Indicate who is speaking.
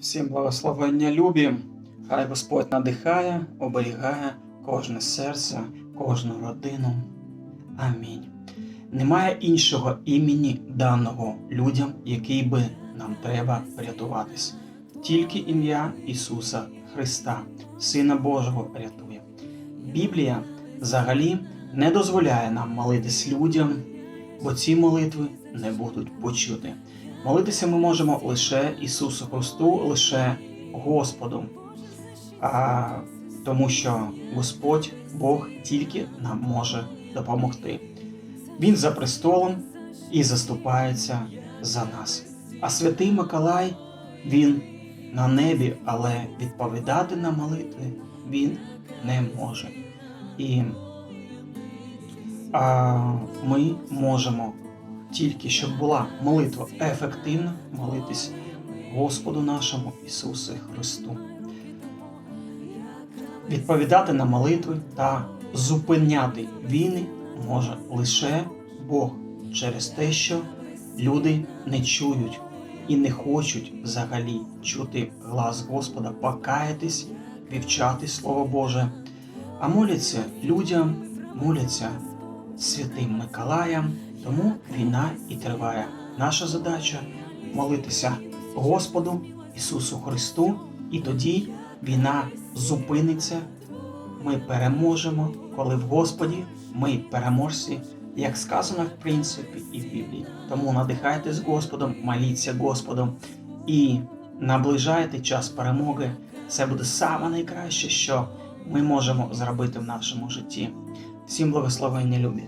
Speaker 1: Всім благословення любі. Хай Господь надихає, оберігає кожне серце, кожну родину. Амінь. Немає іншого імені даного людям, який би нам треба врятуватись. Тільки ім'я Ісуса Христа, Сина Божого, рятує. Біблія взагалі не дозволяє нам молитись людям, бо ці молитви не будуть почути. Молитися ми можемо лише Ісусу Христу, лише Господу, а, тому що Господь, Бог тільки нам може допомогти. Він за престолом і заступається за нас. А святий Миколай, він на небі, але відповідати на молитви він не може. І а, ми можемо тільки щоб була молитва ефективна, молитись Господу нашому Ісусу Христу. Відповідати на молитви та зупиняти війни може лише Бог через те, що люди не чують і не хочуть взагалі чути глас Господа, покаятись, вивчати Слово Боже, а моляться людям, моляться святим Миколаям, тому війна і триває. Наша задача молитися Господу Ісусу Христу, і тоді війна зупиниться. Ми переможемо, коли в Господі ми переможці, як сказано в принципі і в Біблії. Тому надихайтесь Господом, моліться Господом і наближайте час перемоги. Це буде саме найкраще, що ми можемо зробити в нашому житті. Всім благословення любі!